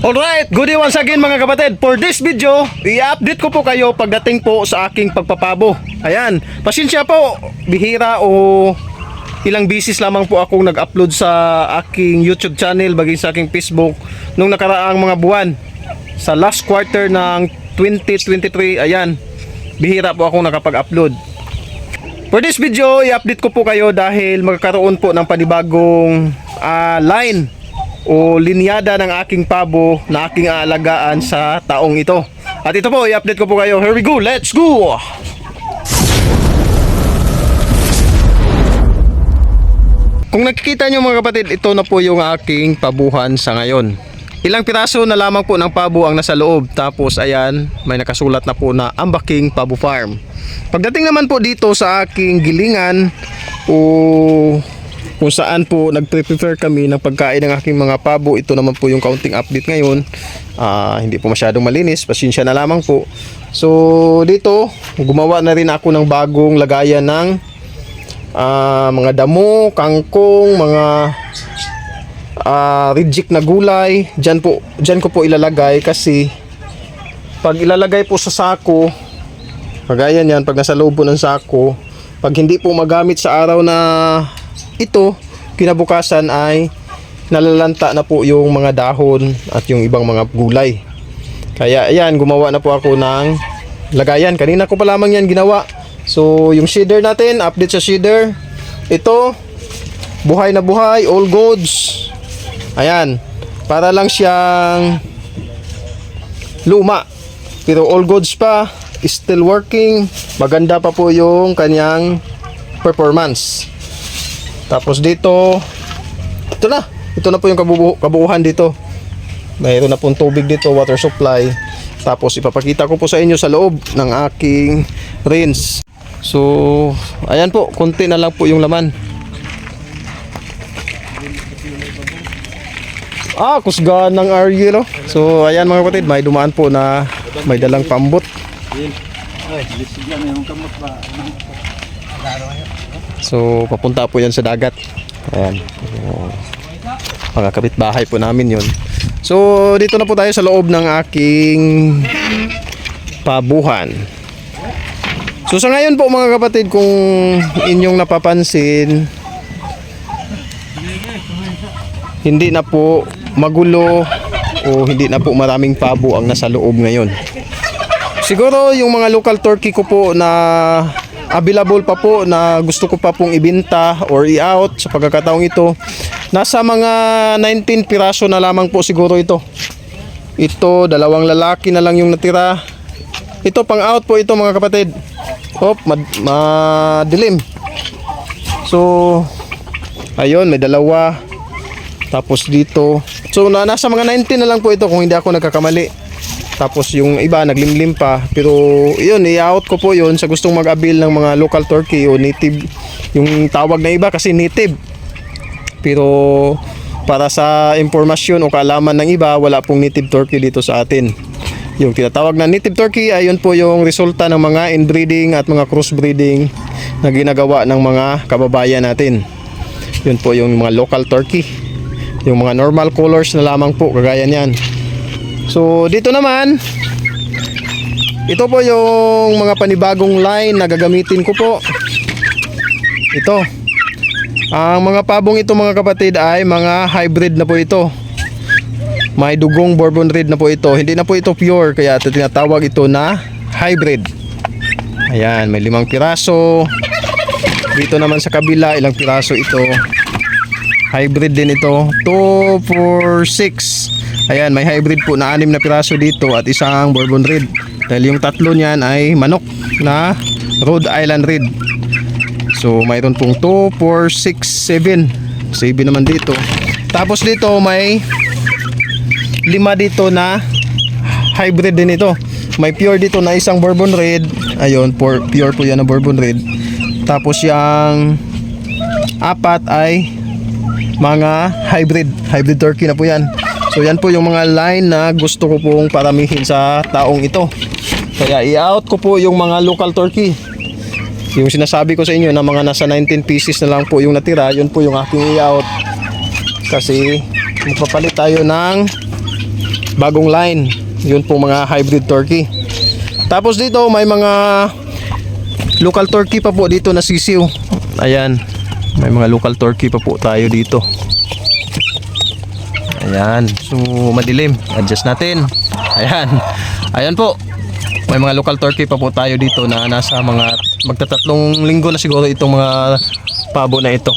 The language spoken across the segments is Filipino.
Alright, good day once again mga kapatid. For this video, i-update ko po kayo pagdating po sa aking pagpapabo. Ayan, pasensya po, bihira o ilang bisis lamang po akong nag-upload sa aking YouTube channel bagay sa aking Facebook nung nakaraang mga buwan. Sa last quarter ng 2023, ayan, bihira po akong nakapag-upload. For this video, i-update ko po kayo dahil magkakaroon po ng panibagong ah, line o linyada ng aking pabo na aking aalagaan sa taong ito. At ito po, i-update ko po kayo. Here we go, let's go! Kung nakikita nyo mga kapatid, ito na po yung aking pabuhan sa ngayon. Ilang piraso na lamang po ng pabo ang nasa loob. Tapos ayan, may nakasulat na po na Ambaking Pabo Farm. Pagdating naman po dito sa aking gilingan o kung saan po nagpre-prepare kami ng pagkain ng aking mga pabo. Ito naman po yung counting update ngayon. Ah, hindi po masyadong malinis, pasensya na lamang po. So dito, gumawa na rin ako ng bagong lagayan ng ah, mga damo, kangkong, mga ah, reject na gulay. Diyan po, diyan ko po ilalagay kasi pag ilalagay po sa sako, kagaya niyan pag nasa loob po ng sako, pag hindi po magamit sa araw na ito, kinabukasan ay nalalanta na po yung mga dahon at yung ibang mga gulay. Kaya ayan, gumawa na po ako ng lagayan. Kanina ko pa lamang yan ginawa. So, yung shader natin, update sa shader. Ito, buhay na buhay, all goods. Ayan, para lang siyang luma. Pero all goods pa, still working. Maganda pa po yung kanyang performance. Tapos dito, ito na. Ito na po yung kabubu- dito. Mayroon na pong tubig dito, water supply. Tapos ipapakita ko po sa inyo sa loob ng aking rinse. So, ayan po, konti na lang po yung laman. Ah, kusgaan ng RU, no? So, ayan mga kapatid, may dumaan po na may dalang pambot. So, papunta po yan sa dagat. Ayan. Mga kapitbahay po namin yun. So, dito na po tayo sa loob ng aking pabuhan. So, sa ngayon po mga kapatid, kung inyong napapansin, hindi na po magulo o hindi na po maraming pabo ang nasa loob ngayon. Siguro yung mga local turkey ko po na available pa po na gusto ko pa pong ibenta or i-out sa pagkakataong ito. Nasa mga 19 piraso na lamang po siguro ito. Ito, dalawang lalaki na lang yung natira. Ito pang out po ito mga kapatid. Hop, mad- madilim. So, ayun, may dalawa. Tapos dito. So, na, nasa mga 19 na lang po ito kung hindi ako nagkakamali. Tapos yung iba naglimlim pa. Pero yun, i-out ko po yun sa gustong mag-abil ng mga local turkey o native. Yung tawag na iba kasi native. Pero para sa impormasyon o kaalaman ng iba, wala pong native turkey dito sa atin. Yung tinatawag na native turkey ay yun po yung resulta ng mga inbreeding at mga crossbreeding na ginagawa ng mga kababayan natin. Yun po yung mga local turkey. Yung mga normal colors na lamang po, kagaya niyan. So, dito naman, ito po yung mga panibagong line na gagamitin ko po. Ito. Ang mga pabong ito mga kapatid ay mga hybrid na po ito. May dugong bourbon red na po ito. Hindi na po ito pure kaya tinatawag ito na hybrid. Ayan, may limang piraso. Dito naman sa kabila, ilang piraso ito. Hybrid din ito. 2, 4, 6. Ayan, may hybrid po na anim na piraso dito at isang bourbon red. Dahil yung tatlo niyan ay manok na Rhode Island red. So, mayroon pong 2, 4, 6, 7. 7 naman dito. Tapos dito may lima dito na hybrid din ito. May pure dito na isang bourbon red. Ayun, pure, pure po yan na bourbon red. Tapos yung apat ay mga hybrid. Hybrid turkey na po yan. So yan po yung mga line na gusto ko pong paramihin sa taong ito. Kaya i-out ko po yung mga local turkey. Yung sinasabi ko sa inyo na mga nasa 19 pieces na lang po yung natira, yun po yung aking i-out. Kasi magpapalit tayo ng bagong line. Yun po mga hybrid turkey. Tapos dito may mga local turkey pa po dito na sisiw. Ayan. May mga local turkey pa po tayo dito. Ayan. So madilim. Adjust natin. Ayan. Ayan po. May mga local turkey pa po tayo dito na nasa mga magtatatlong linggo na siguro itong mga pabo na ito.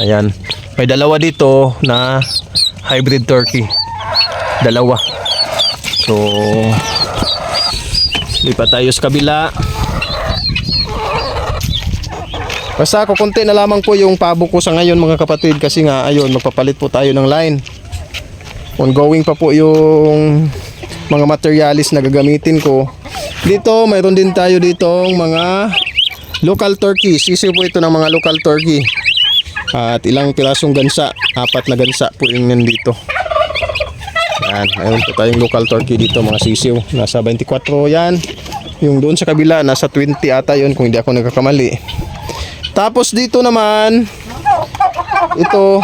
Ayan. May dalawa dito na hybrid turkey. Dalawa. So lipat tayo sa kabila. Basta kukunti na lamang po yung pabo ko sa ngayon mga kapatid kasi nga ayun magpapalit po tayo ng line. Ongoing pa po yung mga materialis na gagamitin ko. Dito mayroon din tayo ditong mga local turkey. Sisiw po ito ng mga local turkey. At ilang pirasong gansa. Apat na gansa po yung nandito. Yan, mayroon po tayong local turkey dito mga sisiw. Nasa 24 yan. Yung doon sa kabila, nasa 20 ata yun kung hindi ako nagkakamali. Tapos dito naman, ito,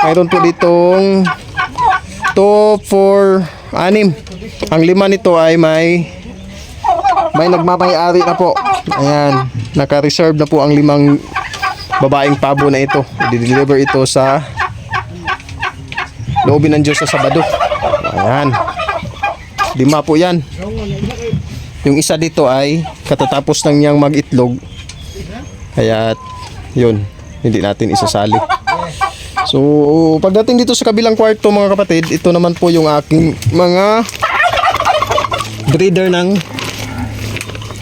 mayroon po ditong 2, 4, 6. Ang lima nito ay may may nagmamayari na po. Ayan, naka-reserve na po ang limang babaeng pabo na ito. I-deliver ito sa loobin ng Diyos sa Sabado. Ayan. Lima po yan. Yung isa dito ay katatapos lang niyang mag-itlog. Kaya yun, hindi natin isasali. So, pagdating dito sa kabilang kwarto mga kapatid, ito naman po yung aking mga breeder ng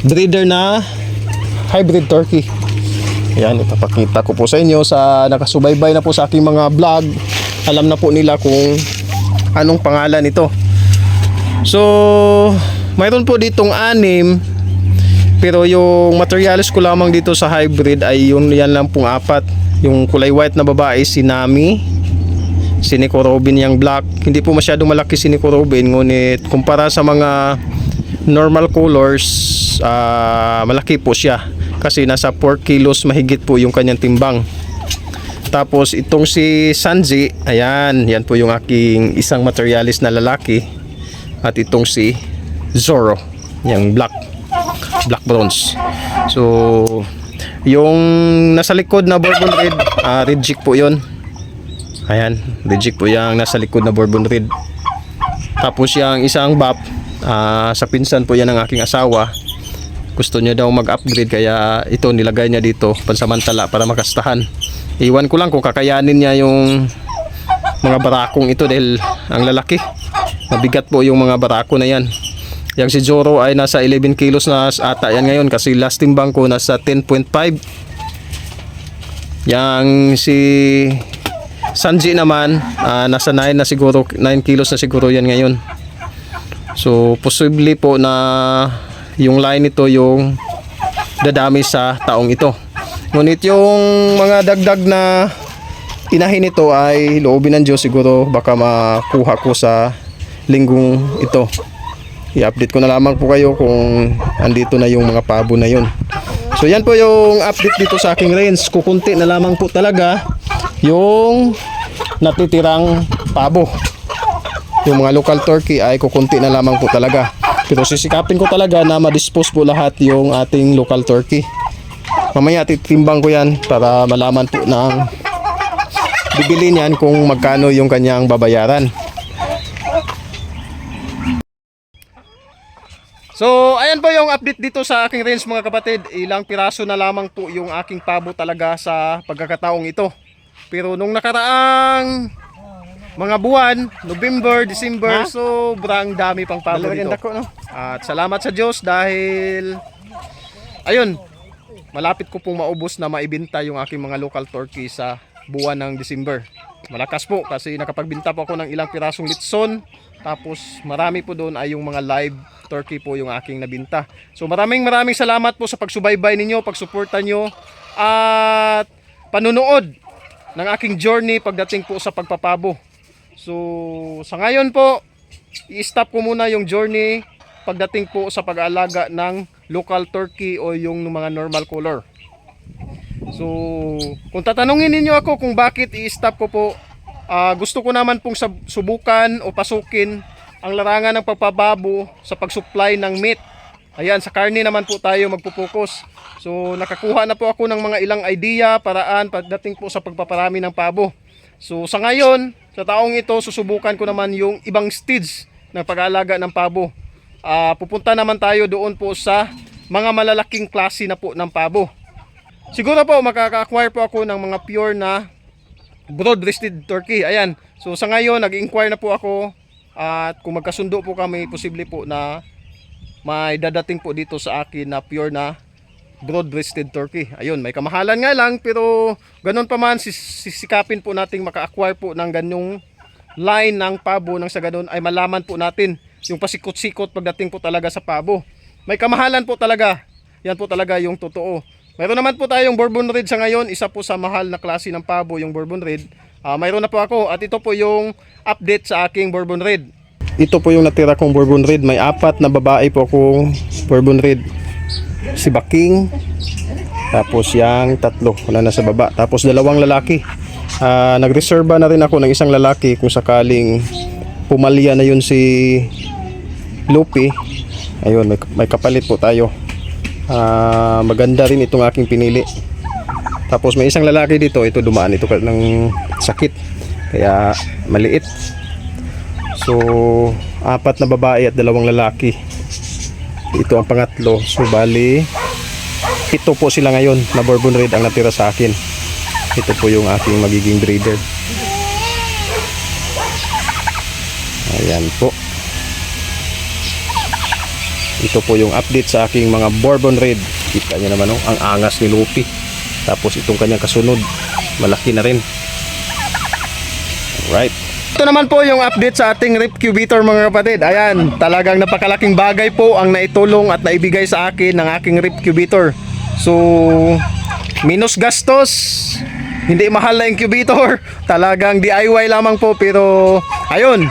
breeder na hybrid turkey. Ayan, ipapakita ko po sa inyo sa nakasubaybay na po sa aking mga vlog. Alam na po nila kung anong pangalan nito. So, mayroon po ditong anim pero yung materials ko lamang dito sa hybrid ay yun yan lang pong apat. Yung kulay white na babae si Nami, si Nico Robin yung black. Hindi po masyadong malaki si Nico Robin ngunit kumpara sa mga normal colors, ah, malaki po siya. Kasi nasa 4 kilos mahigit po yung kanyang timbang. Tapos itong si Sanji, ayan, yan po yung aking isang materialis na lalaki. At itong si Zoro, yung black black bronze. So, yung nasa likod na bourbon red, uh, red chick po yun. Ayan, red chick po yung nasa likod na bourbon red. Tapos yung isang bap, ah, sa pinsan po yan ng aking asawa. Gusto niya daw mag-upgrade kaya ito nilagay niya dito pansamantala para makastahan. Iwan ko lang kung kakayanin niya yung mga barakong ito dahil ang lalaki. Mabigat po yung mga barako na yan. Yang si Joro ay nasa 11 kilos na ata yan ngayon kasi last timbang ko nasa 10.5. Yang si Sanji naman ah, nasa 9 na siguro 9 kilos na siguro yan ngayon. So posible po na yung line nito yung dadami sa taong ito. Ngunit yung mga dagdag na inahin nito ay loobin ng Diyos siguro baka makuha ko sa linggong ito. I-update ko na lamang po kayo kung andito na yung mga pabo na yun. So yan po yung update dito sa aking range. Kukunti na lamang po talaga yung natitirang pabo. Yung mga local turkey ay kukunti na lamang po talaga. Pero sisikapin ko talaga na ma-dispose po lahat yung ating local turkey. Mamaya titimbang ko yan para malaman po ng bibili niyan kung magkano yung kanyang babayaran. So, ayan po yung update dito sa aking range mga kapatid. Ilang piraso na lamang po yung aking pabo talaga sa pagkakataong ito. Pero nung nakaraang mga buwan, November, December, sobrang dami pang pabo dito. At salamat sa Diyos dahil ayun, malapit ko pong maubos na maibenta yung aking mga local turkey sa buwan ng December. Malakas po kasi nakapagbinta po ako ng ilang pirasong litson. Tapos marami po doon ay yung mga live turkey po yung aking nabinta. So maraming maraming salamat po sa pagsubaybay ninyo, pagsuporta nyo at panunood ng aking journey pagdating po sa pagpapabo. So sa ngayon po, i-stop ko muna yung journey pagdating po sa pag-aalaga ng local turkey o yung mga normal color. So, kung tatanungin ninyo ako kung bakit i-stop ko po ah, gusto ko naman pong subukan o pasukin ang larangan ng pagpapabo sa pag-supply ng meat. Ayan, sa karne naman po tayo magpupokus. So, nakakuha na po ako ng mga ilang idea, paraan pagdating po sa pagpaparami ng pabo. So, sa ngayon, sa taong ito, susubukan ko naman yung ibang stage ng pag-aalaga ng pabo. Ah, pupunta naman tayo doon po sa mga malalaking klase na po ng pabo. Siguro po makaka-acquire po ako ng mga pure na broad-breasted turkey. Ayan. So sa ngayon nag-inquire na po ako at kung magkasundo po kami posible po na may dadating po dito sa akin na pure na broad-breasted turkey. Ayun, may kamahalan nga lang pero ganun pa man sis- sisikapin po nating maka-acquire po ng ganyong line ng pabo nang sa ganun ay malaman po natin yung pasikot-sikot pagdating po talaga sa pabo. May kamahalan po talaga. Yan po talaga yung totoo. Mayroon naman po tayong Bourbon Red sa ngayon. Isa po sa mahal na klase ng pabo yung Bourbon Red. Ah, mayroon na po ako at ito po yung update sa aking Bourbon Red. Ito po yung natira kong Bourbon Red. May apat na babae po akong Bourbon Red. Si Baking. Tapos yang tatlo. Wala na sa baba. Tapos dalawang lalaki. Ah, nagreserba na rin ako ng isang lalaki kung sakaling pumalya na yun si Lupi. Ayun, may, may kapalit po tayo. Ah, maganda rin itong aking pinili. Tapos may isang lalaki dito, ito dumaan ito ng sakit. Kaya maliit. So, apat na babae at dalawang lalaki. Ito ang pangatlo. So, bali, ito po sila ngayon na Bourbon Red ang natira sa akin. Ito po yung aking magiging breeder. Ayan po. Ito po yung update sa aking mga Bourbon Red. Kita niyo naman oh, ang angas ni Lupi. Tapos itong kanyang kasunod, malaki na rin. Alright. Ito naman po yung update sa ating Rip Cubator mga kapatid. Ayan, talagang napakalaking bagay po ang naitulong at naibigay sa akin ng aking Rip Cubator. So, minus gastos, hindi mahal na incubator. Talagang DIY lamang po pero ayun,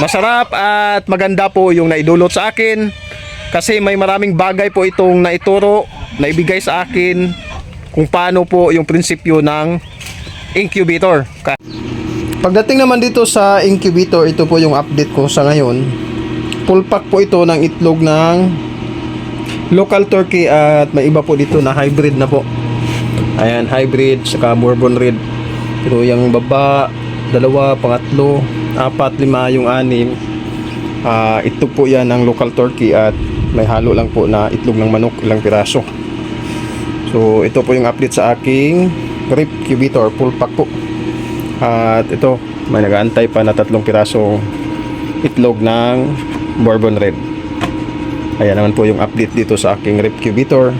masarap at maganda po yung naidulot sa akin. Kasi may maraming bagay po itong naituro, naibigay sa akin kung paano po yung prinsipyo ng incubator. Pagdating naman dito sa incubator, ito po yung update ko sa ngayon. Full pack po ito ng itlog ng local turkey at may iba po dito na hybrid na po. Ayan, hybrid, saka bourbon red. Pero yung baba, dalawa, pangatlo, apat, lima, yung anim. Ah, ito po yan ng local turkey at may halo lang po na itlog ng manok, ilang piraso. So, ito po yung update sa aking Rip Cubitor, full pack po. At ito, may nag-aantay pa na tatlong piraso itlog ng Bourbon Red. Ayan naman po yung update dito sa aking Rip Cubitor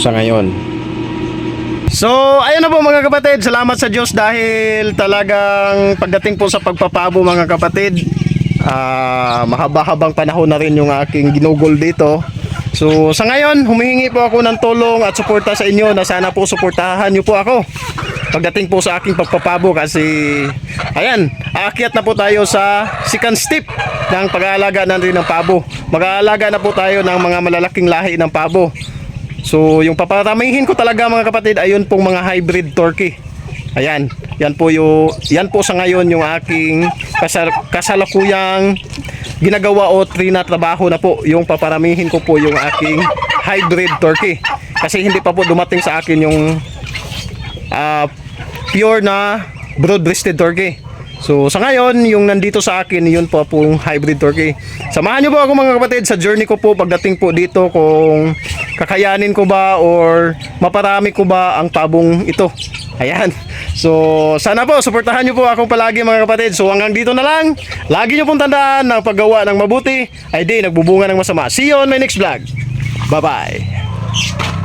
sa ngayon. So, ayun na po mga kapatid. Salamat sa Diyos dahil talagang pagdating po sa pagpapabo mga kapatid, ah mahaba-habang panahon na rin yung aking ginugol dito. So, sa ngayon, humihingi po ako ng tulong at suporta sa inyo na sana po suportahan niyo po ako pagdating po sa aking pagpapabo kasi ayan, aakyat na po tayo sa second step ng pag-aalaga na rin ng pabo. Mag-aalaga na po tayo ng mga malalaking lahi ng pabo. So, yung paparamihin ko talaga mga kapatid, ayun pong mga hybrid turkey. Ayan, yan po yung yan po sa ngayon yung aking kasal, kasalukuyang ginagawa o trinatrabaho na po yung paparamihin ko po yung aking hybrid turkey. Kasi hindi pa po dumating sa akin yung ah, pure na broad-breasted turkey. So sa ngayon, yung nandito sa akin, yun po pong hybrid turkey. Samahan niyo po ako mga kapatid sa journey ko po pagdating po dito kung kakayanin ko ba or maparami ko ba ang pabong ito. Ayan. So sana po, suportahan niyo po ako palagi mga kapatid. So hanggang dito na lang. Lagi niyo pong tandaan na paggawa ng mabuti ay di nagbubunga ng masama. See you on my next vlog. Bye-bye.